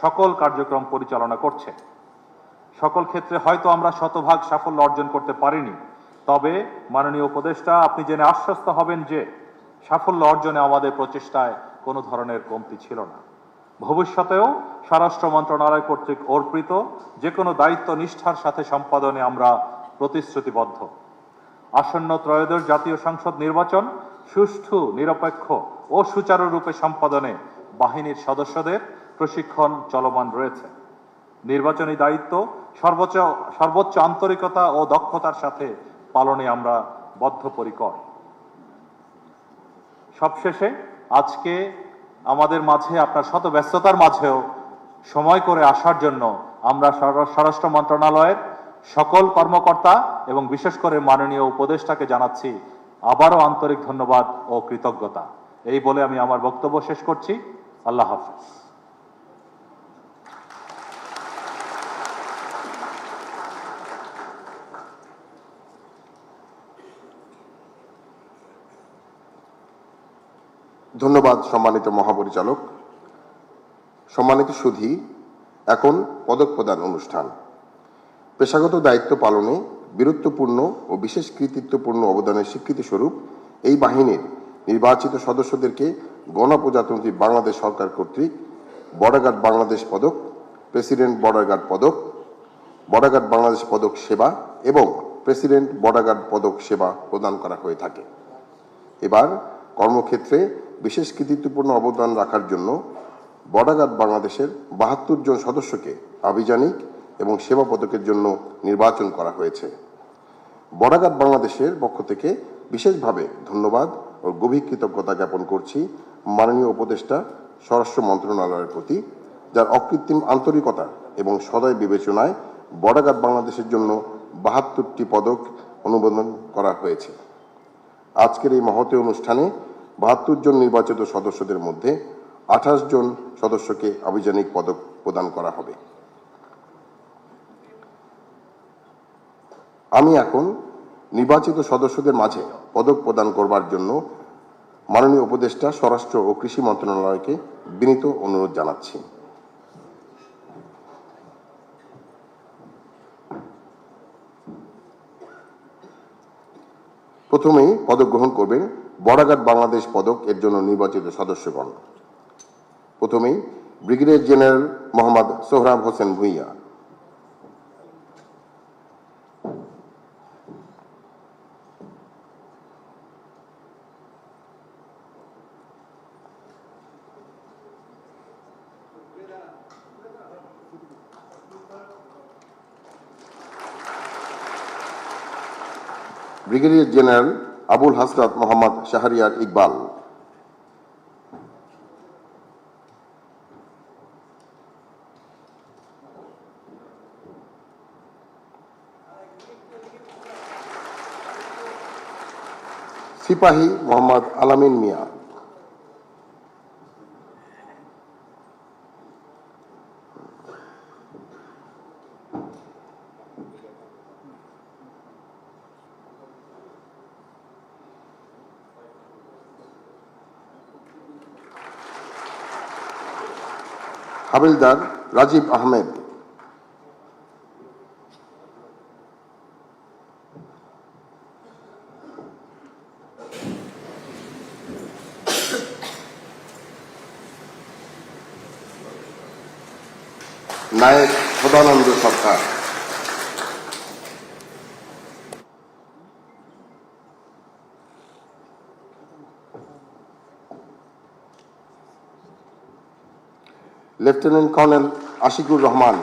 সকল কার্যক্রম পরিচালনা করছে। সকল ক্ষেত্রে হয়তো আমরা শতভাগ সাফল্য অর্জন করতে পারিনি, তবে মাননীয় উপদেষ্টা, আপনি জেনে আশ্বস্ত হবেন যে সাফল্য অর্জনে আমাদের প্রচেষ্টায় কোনো ধরনের কমতি ছিল না। ভবিষ্যতেও স্বরাষ্ট্র মন্ত্রণালয় কর্তৃক অর্পিত যে কোনো দায়িত্ব নিষ্ঠার সাথে সম্পাদনে আমরা প্রতিশ্রুতিবদ্ধ। আসন্ন ত্রয়োদশ জাতীয় সংসদ নির্বাচন সুষ্ঠু, নিরপেক্ষ ও সুচারুরূপে সম্পাদনে বাহিনীর সদস্যদের প্রশিক্ষণ চলমান রয়েছে। নির্বাচনী দায়িত্ব, সর্বোচ্চ সর্বোচ্চ আন্তরিকতা ও দক্ষতার সাথে পালনে আমরা বদ্ধপরিকর। সবশেষে আজকে আমাদের মাঝে, আপনার শত ব্যস্ততার মাঝেও সময় করে আসার জন্য আমরা স্বরাষ্ট্র মন্ত্রণালয়ের সকল কর্মকর্তা এবং বিশেষ করে মাননীয় উপদেষ্টাকে জানাচ্ছি আবারও আন্তরিক ধন্যবাদ ও কৃতজ্ঞতা। এই বলে আমি আমার বক্তব্য শেষ করছি। আল্লাহ হাফিজ। ধন্যবাদ সম্মানিত মহাপরিচালক। সম্মানিত সুধী, এখন পদক প্রদান অনুষ্ঠান। পেশাগত দায়িত্ব পালনে বীরত্বপূর্ণ ও বিশেষ কৃতিত্বপূর্ণ অবদানের স্বীকৃতি স্বরূপ এই বাহিনীর নির্বাচিত সদস্যদেরকে গণপ্রজাতন্ত্রী বাংলাদেশ সরকার কর্তৃক বর্ডার গার্ড বাংলাদেশ পদক, প্রেসিডেন্ট বর্ডার গার্ড পদক বর্ডার গার্ড বাংলাদেশ পদক সেবা এবং প্রেসিডেন্ট বর্ডার গার্ড পদক সেবা প্রদান করা হয়ে থাকে। এবার কর্মক্ষেত্রে বিশেষ কৃতিত্বপূর্ণ অবদান রাখার জন্য বর্ডার বাংলাদেশের বাহাত্তর জন সদস্যকে আভিযানিক এবং সেবা পদকের জন্য নির্বাচন করা হয়েছে। বর্ডার বাংলাদেশের পক্ষ থেকে বিশেষভাবে ধন্যবাদ ও গভীর কৃতজ্ঞতা জ্ঞাপন করছি মাননীয় উপদেষ্টা, স্বরাষ্ট্র মন্ত্রণালয়ের প্রতি, যার অকৃত্রিম আন্তরিকতা এবং সদয় বিবেচনায় বর্ডার বাংলাদেশের জন্য বাহাত্তরটি পদক অনুমোদন করা হয়েছে। আজকের এই মহতী অনুষ্ঠানে বাহাত্তর জন নির্বাচিত সদস্যদের মধ্যে আঠাশ জন সদস্যকে আভিযানিক পদক প্রদান করা হবে। আমি এখন নির্বাচিত সদস্যদের মাঝে পদক প্রদান করবার জন্য মাননীয় উপদেষ্টা, স্বরাষ্ট্র ও কৃষি মন্ত্রণালয়কে বিনীত অনুরোধ জানাচ্ছি। প্রথমেই পদক গ্রহণ করবেন বর্ডারগার্ড বাংলাদেশ পদক এর জন্য নির্বাচিত সদস্যগণ। প্রথমেই brigadier general Mohammad Sohrab Hossain Bhuiyan. Brigadier general Abul Hasrat Mohammad Shahriar Iqbal. সিপাহী মোহাম্মদ আলামিন মিয়া। হাবিলদার রাজীব আহমেদ। নায়ক সদানন্দ সরকার। লেফটেন্যান্ট কর্নেল আশিকুর রহমান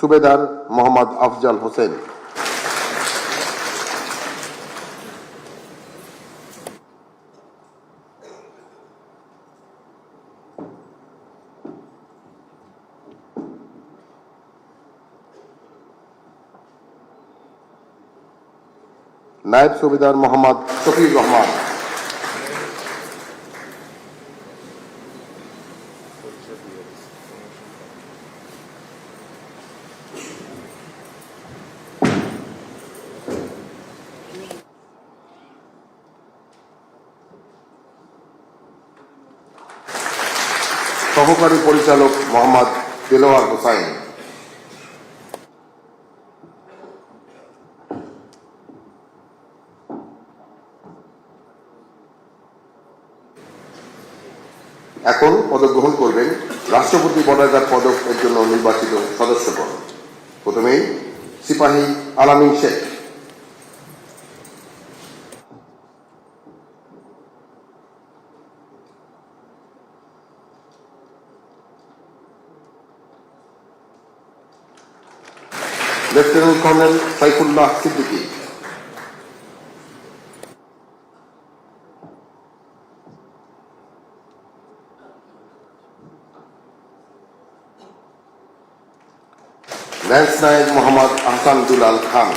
সুবেদার মোহাম্মদ আফজাল হোসেন নায়েব সুবেদার মোহাম্মদ শফির রহমান সহকারী পরিচালক মোহাম্মদ দেলোয়ার হোসাইন এখন পদক গ্রহণ করবেন রাষ্ট্রপতি পদক এর জন্য নির্বাচিত সদস্যগণ প্রথমেই সিপাহী Alamin Sheikh. Lieutenant colonel Saifullah Siddiqui. Lance নায়ক Mohammad Ahsan Dulal Khan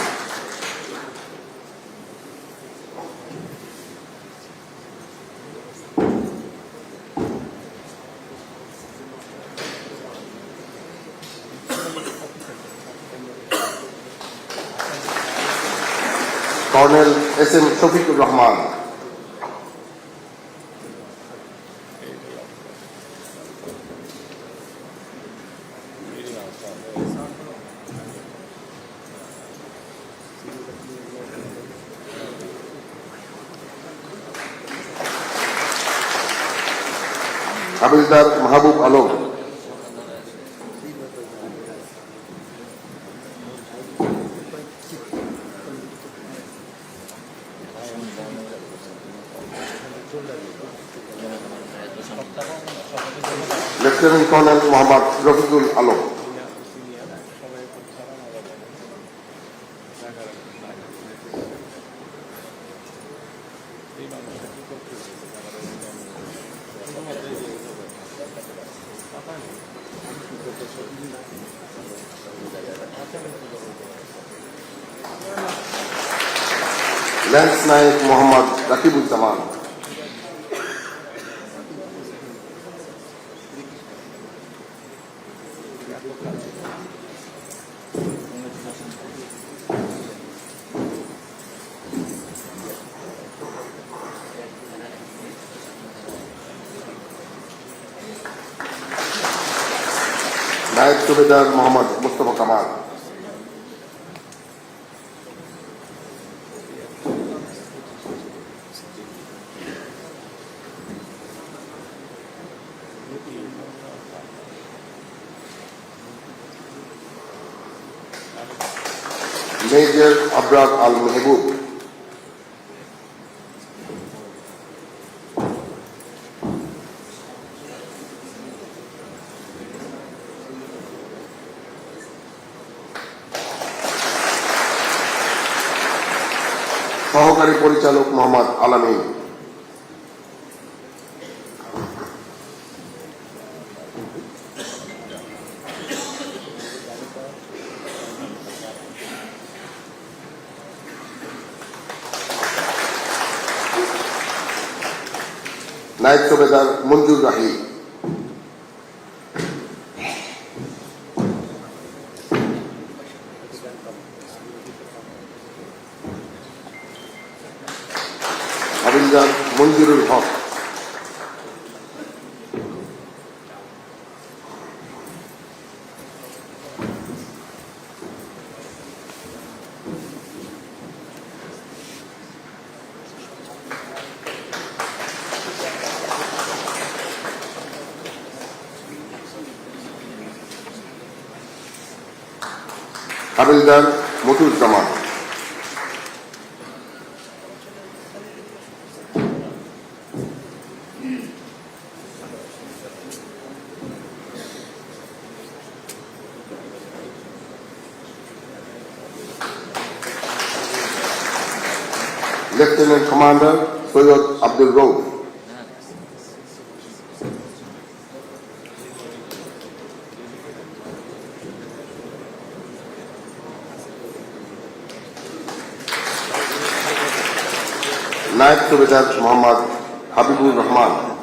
colonel S M Shafiqur Rahman হাবিলদার Mahbub Alam lieutenant colonel Mohammad Rafiqul Alam. Lance নায়ক মোহাম্মদ রাকিবুজ্জামান নায়ক সুবেদার মোহাম্মদ মুস্তফা কামাল। সহকারী পরিচালক মোহাম্মদ আলামিন। নায়ক সুবেদার মঞ্জুর রাহি। হাবিলদার মঞ্জুরুল হক। হাবিলদার Matuzzaman. Lieutenant Commander Sayyid Abdul Rauf. Naib Subedar Muhammad Habibur Rahman.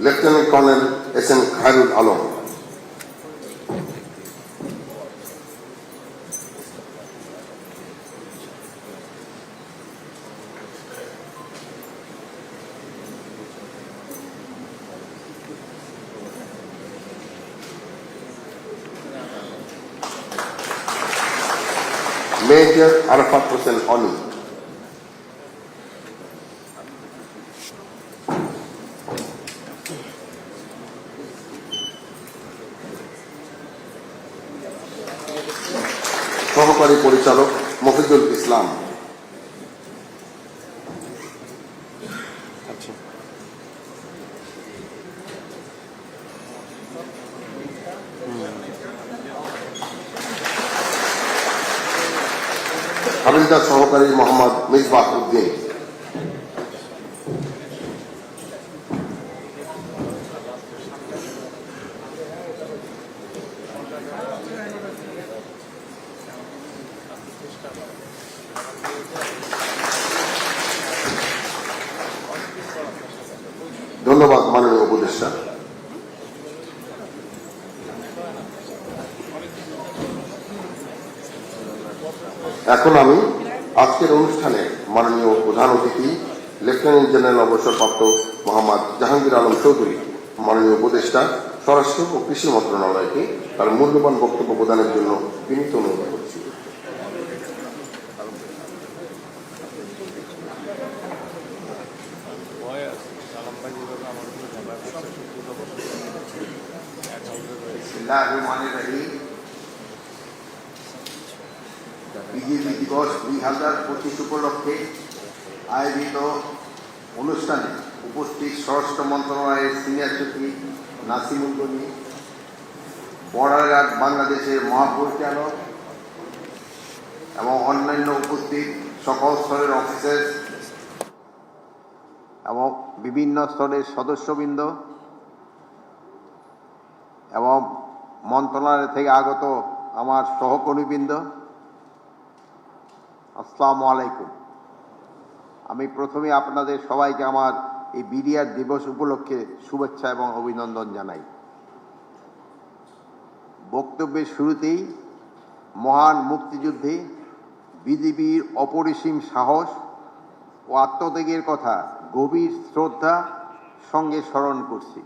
Lieutenant colonel S M Khairul Alam major Arfat Hossain Oni সহকারী পরিচালক মফিজুল ইসলাম। হাবিলদার সহকারী মোহাম্মদ মিসবাহ উদ্দিন ধন্যবাদ মাননীয় এখন আমি আজকের অনুষ্ঠানে মাননীয় প্রধান অতিথি, লেফটেন্যান্ট জেনারেল অবসরপ্রাপ্ত মোহাম্মদ জাহাঙ্গীর আলম চৌধুরী, মাননীয় উপদেষ্টা, স্বরাষ্ট্র ও কৃষি মন্ত্রণালয়কে তার মূল্যবান বক্তব্য প্রদানের জন্য বিনীত অনুরোধ বিসমিল্লাহিররহমানিররহিম বিজেপি দিবস দুই হাজার পঁচিশ উপলক্ষে আয়োজিত অনুষ্ঠানে উপস্থিত স্বরাষ্ট্র মন্ত্রণালয়ের সিনিয়র সচিব নাসিমুল গনি বর্ডার বাংলাদেশের মহাপরিচালক এবং অন্যান্য উপস্থিত সকল স্তরের অফিসার এবং বিভিন্ন স্তরের সদস্যবৃন্দ এবং মন্ত্রণালয় থেকে আগত আমার সহকর্মীবৃন্দ, আসসালামু আলাইকুম। আমি প্রথমে আপনাদের সবাইকে আমার এই বিডিআর দিবস উপলক্ষে শুভেচ্ছা এবং অভিনন্দন জানাই। বক্তব্যের শুরুতেই মহান মুক্তিযুদ্ধে বিজিবির অপরিসীম সাহস ও আত্মত্যাগের কথা গভীর শ্রদ্ধা সঙ্গে স্মরণ করছি।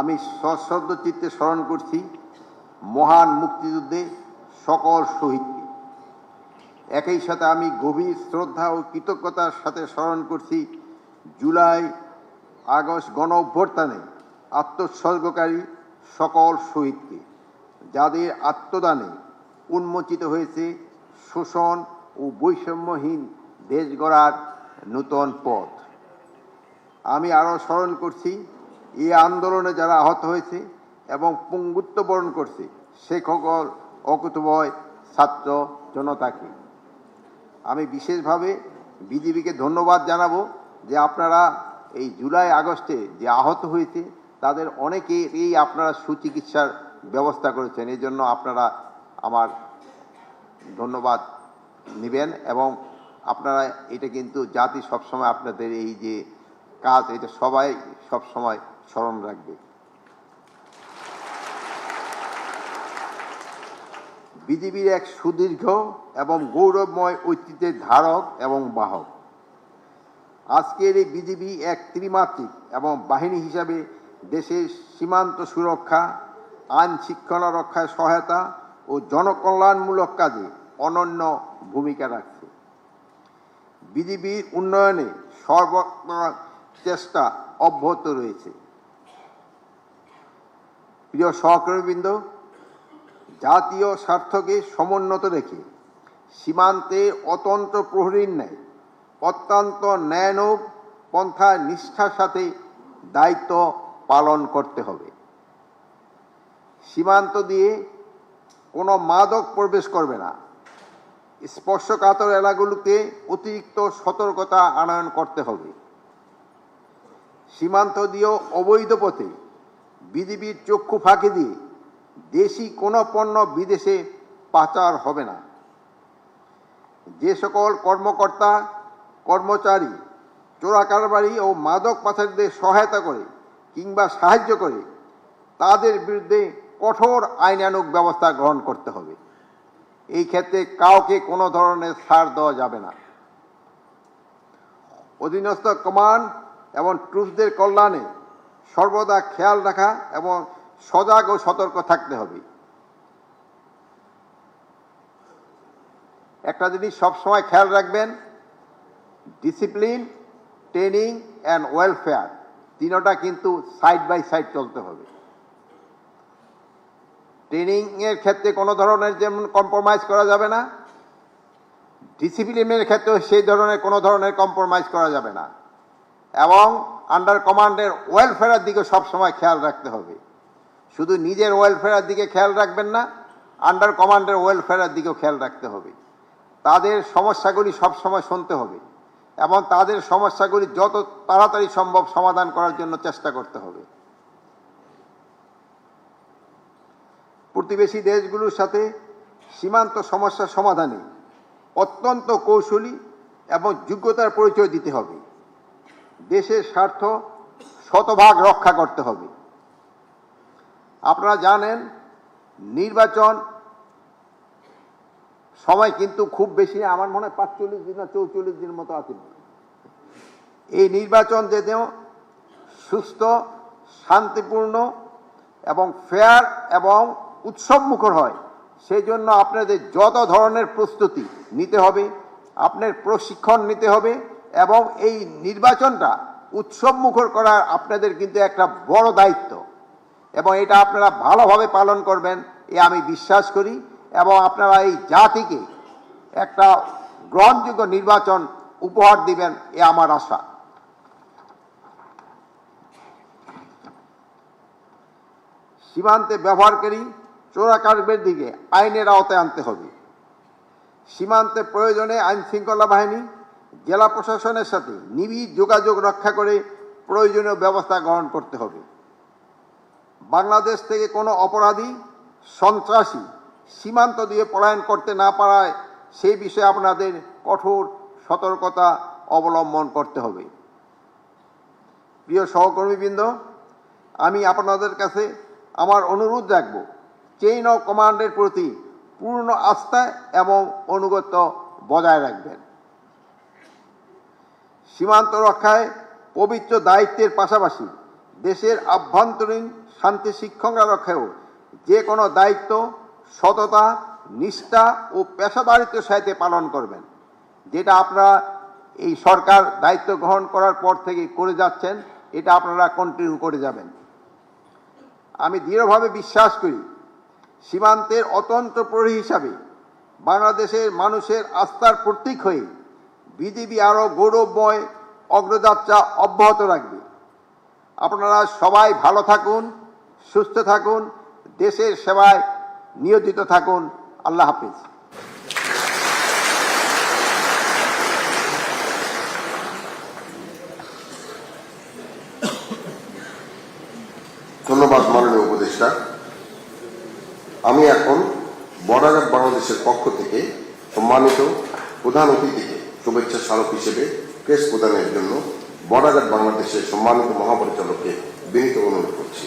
আমি সশ্রদ্ধ চিত্তে স্মরণ করছি মহান মুক্তিযুদ্ধে সকল শহীদকে। একই সাথে আমি গভীর শ্রদ্ধা ও কৃতজ্ঞতার সাথে স্মরণ করছি জুলাই আগস্ট গণ অভ্যর্থানে আত্মোৎসর্গকারী সকল শহীদকে, যাদের আত্মদানে উন্মোচিত হয়েছে শোষণ ও বৈষম্যহীন দেশ গড়ার নূতন পথ। আমি আরও স্মরণ করছি এই আন্দোলনে যারা আহত হয়েছে এবং পঙ্গুত্ব বরণ করছে সে সকল অকুতভয় ছাত্র জনতাকে। আমি বিশেষভাবে বিজেপিকে ধন্যবাদ জানাব যে আপনারা এই জুলাই আগস্টে যে আহত হয়েছে, তাদের অনেকে এই আপনারা সুচিকিৎসার ব্যবস্থা করেছেন। এই জন্য আপনারা আমার ধন্যবাদ নেবেন এবং আপনারা এটা কিন্তু জাতি সবসময় আপনাদের এই যে কাজ, এটা সবাই সবসময় স্মরণ রাখবে। বিজেপির এক সুদীর্ঘ এবং গৌরবময় ঐতিহ্যের ধারক এবং বাহক। আজকের এই বিজেপি এক ত্রিমাত্রিক এবং বাহিনী হিসাবে দেশের সীমান্ত সুরক্ষা, আইন শৃঙ্খলা রক্ষায় সহায়তা ও জনকল্যাণমূলক কাজে অনন্য ভূমিকা রাখছে। বিজেপির উন্নয়নে সর্বত্র চেষ্টা অব্যাহত রয়েছে। প্রিয় সহকর্মীবৃন্দ, জাতীয় স্বার্থকে সমুন্নত রেখে সীমান্তে অতন্ত্র প্রহরীর ন্যায়, অত্যন্ত ন্যায়ানুগ পন্থায় নিষ্ঠার সাথে দায়িত্ব পালন করতে হবে। সীমান্ত দিয়ে কোনো মাদক প্রবেশ করবে না। স্পর্শকাতর এলাকাগুলোতে অতিরিক্ত সতর্কতা আনয়ন করতে হবে। সীমান্ত দিয়েও অবৈধ পথে বিজিবির চক্ষু ফাঁকি দিয়ে দেশি কোনো পণ্য বিদেশে পাচার হবে না। যে সকল কর্মকর্তা, কর্মচারী চোরা কারবারি ও মাদক পাচারীদের সহায়তা করে কিংবা সাহায্য করে, তাদের বিরুদ্ধে কঠোর আইনানুগ ব্যবস্থা গ্রহণ করতে হবে। এই ক্ষেত্রে কাউকে কোনো ধরনের ছাড় দেওয়া যাবে না। অধীনস্থ কমান্ড এবং ট্রুপদের কল্যাণে সর্বদা খেয়াল রাখা এবং সজাগ ও সতর্ক থাকতে হবে। একটা জিনিস সবসময় খেয়াল রাখবেন ডিসিপ্লিন ট্রেনিং অ্যান্ড ওয়েলফেয়ার তিনোটা কিন্তু সাইড বাই সাইড চলতে হবে। ট্রেনিংয়ের ক্ষেত্রে কোনো ধরনের যেমন কম্প্রোমাইজ করা যাবে না ডিসিপ্লিনের ক্ষেত্রেও সেই ধরনের কোনো ধরনের কম্প্রোমাইজ করা যাবে না। এবং আন্ডার কমান্ডের ওয়েলফেয়ারের দিকে সবসময় খেয়াল রাখতে হবে। শুধু নিজের ওয়েলফেয়ারের দিকে খেয়াল রাখবেন না আন্ডার কমান্ডের ওয়েলফেয়ারের দিকেও খেয়াল রাখতে হবে। তাদের সমস্যাগুলি সবসময় শুনতে হবে এবং তাদের সমস্যাগুলি যত তাড়াতাড়ি সম্ভব সমাধান করার জন্য চেষ্টা করতে হবে। প্রতিবেশী দেশগুলোর সাথে সীমান্ত সমস্যা সমাধানে অত্যন্ত কৌশলী এবং যোগ্যতার পরিচয় দিতে হবে। দেশের স্বার্থ শতভাগ রক্ষা করতে হবে। আপনারা জানেন, নির্বাচন সময় কিন্তু খুব বেশি, আমার মনে হয় পাঁচচল্লিশ দিন না চৌচল্লিশ দিনের মতো আছে। এই নির্বাচন যেতেও সুস্থ, শান্তিপূর্ণ এবং ফেয়ার এবং উৎসবমুখর হয় সেই জন্য আপনাদের যত ধরনের প্রস্তুতি নিতে হবে, আপনার প্রশিক্ষণ নিতে হবে এবং এই নির্বাচনটা উৎসব মুখর করার আপনাদের কিন্তু একটা বড় দায়িত্ব। এবং এটা আপনারা ভালোভাবে পালন করবেন, এ আমি বিশ্বাস করি। এবং আপনারা এই জাতিকে একটা গ্রহণযোগ্য নির্বাচন উপহার দিবেন, এ আমার আশা। সীমান্তে ব্যবহারকারী চোরাকারবের দিকে আইনের আওতায় আনতে হবে। সীমান্তে প্রয়োজনে আইন শৃঙ্খলা বাহিনী জেলা প্রশাসনের সাথে নিবিড় যোগাযোগ রক্ষা করে প্রয়োজনীয় ব্যবস্থা গ্রহণ করতে হবে। বাংলাদেশ থেকে কোনো অপরাধী, সন্ত্রাসী সীমান্ত দিয়ে পলায়ন করতে না পারায় সেই বিষয়ে আপনাদের কঠোর সতর্কতা অবলম্বন করতে হবে। প্রিয় সহকর্মীবৃন্দ, আমি আপনাদের কাছে আমার অনুরোধ রাখব চেইন অফ কমান্ডের প্রতি পূর্ণ আস্থা এবং অনুগত্য বজায় রাখবেন। সীমান্ত রক্ষায় পবিত্র দায়িত্বের পাশাপাশি দেশের আভ্যন্তরীণ শান্তি শিক্ষকরা রক্ষায়ও যে কোনো দায়িত্ব, সততা, নিষ্ঠা ও পেশাদারিত্বের সাথে পালন করবেন। যেটা আপনারা এই সরকার দায়িত্ব গ্রহণ করার পর থেকে করে যাচ্ছেন, এটা আপনারা কন্টিনিউ করে যাবেন। আমি দৃঢ়ভাবে বিশ্বাস করি, সীমান্তের অতন্ত্র প্রহরী হিসাবে বাংলাদেশের মানুষের আস্থার প্রতীক হয়ে বিজেপি আরও গৌরবময় অগ্রযাত্রা অব্যাহত রাখবে। আপনারা সবাই ভালো থাকুন, সুস্থ থাকুন, দেশের সেবায় নিয়োজিত থাকুন। আল্লাহ হাফিজ। ধন্যবাদ মাননীয় উপদেষ্টা। আমি এখন বর্ডার গার্ড বাংলাদেশের পক্ষ থেকে সম্মানিত প্রধান অতিথিকে শুভেচ্ছা স্মারক হিসেবে প্রেস প্রদানের জন্য বর্ডার বাংলাদেশের সম্মানিত মহাপরিচালককে বিনীত অনুরোধ করছি।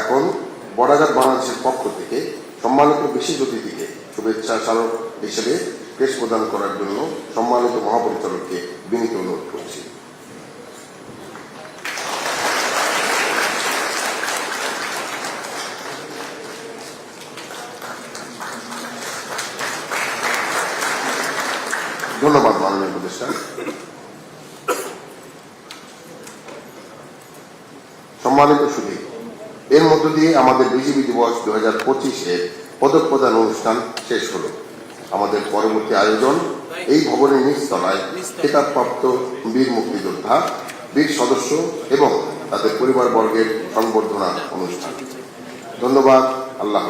এখন বর্ডার বাংলাদেশের পক্ষ থেকে সম্মানিত বিশেষ অতিথিকে শুভেচ্ছা স্মারক হিসেবে কেস প্রদান করার জন্য সম্মানিত মহাপরিচালককে বিনীত অনুরোধ করছি। ধন্যবাদ মাননীয় উপদেষ্টা। সম্মানিত সুধী, এর মধ্য দিয়ে আমাদের বিজিবি দিবস দু হাজার পঁচিশের পদক প্রদান অনুষ্ঠান শেষ হলো। আমাদের পরবর্তী আয়োজন এই ভবনের নিচতলায় খেতাবপ্রাপ্ত বীর মুক্তিযোদ্ধা বীর সদস্য এবং তাদের পরিবারবর্গের সংবর্ধনা অনুষ্ঠান। ধন্যবাদ আল্লাহ